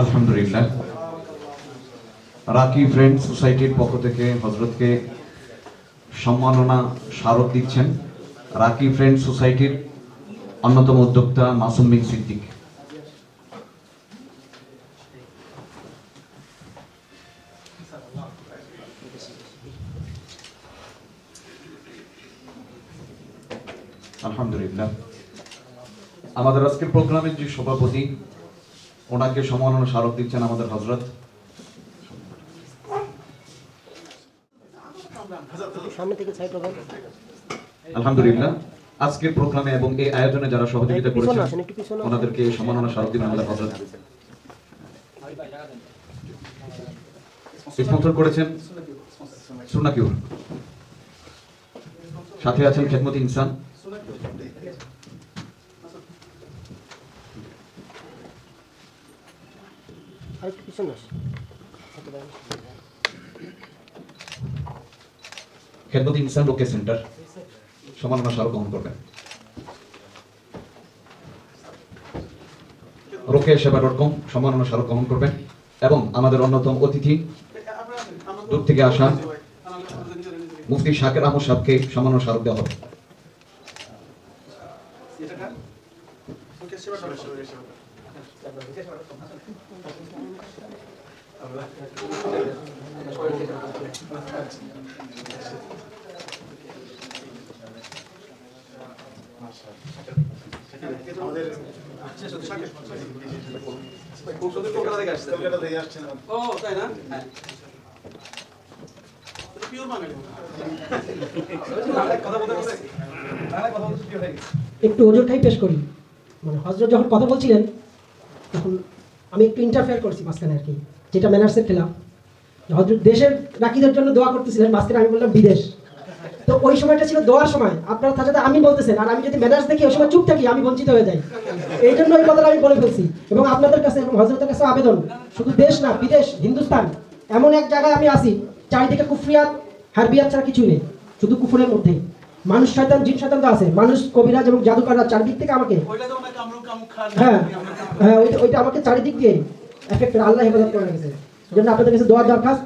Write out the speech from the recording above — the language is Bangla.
আলহামদুলিল্লাহ। রাকি ফ্রেন্ড সোসাইটির পক্ষ থেকে হজরতকে সম্মাননা স্মারক দিচ্ছেন রাকি ফ্রেন্ড সোসাইটির অন্যতম উদ্যোক্তা মাসুম বিন সিদ্দিক। আলহামদুলিল্লাহ। আমাদের আজকের প্রোগ্রামের যে সভাপতি ওনাকে সম্মাননা স্মারক দিচ্ছেন আমাদের হজরত আলহামদুলিল্লাহ আজকের প্রোগ্রামে এবং এই আয়োজনে যারা সহযোগিতা করেছেন। ওনাদেরকে সম্মাননা স্মারক দিবেন আমাদের হজরত স্পন্সর করেছেন সুনাকিউর সাথে আছেন খেদমত ইনসান। আর একটু পিছনে খেদমত ইনসান রোকে সেন্টার সম্মাননা স্মারক গ্রহণ করবেন। রোকে সেবা ডট কম সম্মাননা স্মারক গ্রহণ করবেন এবং আমাদের অন্যতম অতিথি দূর থেকে আসা মুফতি শাকের আহমদ সাহেবকে সম্মাননা স্মারক দেওয়া হবে। ও একটু ওজোরটাই পেশ করি। মানে হজরত যখন কথা বলছিলেন তখন আমি একটু ইন্টারফেয়ার করছি মাঝখানে আর কি, যেটা ম্যানার্সের খেলাম হজরত দেশের রাকিদের জন্য দোয়া করতেছিলেন, মাঝখানে আমি বললাম বিদেশ। তো ওই সময়টা ছিল দোয়ার সময়। আপনারা সাথে আমি বলতেছেন, আর আমি যদি ম্যানার্স দেখি, ওই সময় চুপ থাকি, আমি বঞ্চিত হয়ে যাই। এই জন্য ওই কথাটা আমি বলে ফেলছি। এবং আপনাদের কাছে, এবং হজরতের কাছে আবেদন, শুধু দেশ না, বিদেশ, হিন্দুস্তান, এমন এক জায়গায় আমি আসি চারিদিকে কুফরিয়াত, হারবিয়াত ছাড়া কিছুই নেই, শুধু কুফুরের মধ্যেই। মানুষ শয়তান জীব শয়তান তো আছে। মানুষ কবিরাজ এবং জাদুকাররা চারিদিক থেকে আমাকে হ্যাঁ হ্যাঁ ওইটা ওইটা আমাকে চারিদিক দিয়ে এফেক্ট আল্লাহ হেফাজত করে রেখেছে। জন্য আপনাদের কাছে দোয়ার দরখাস্ত।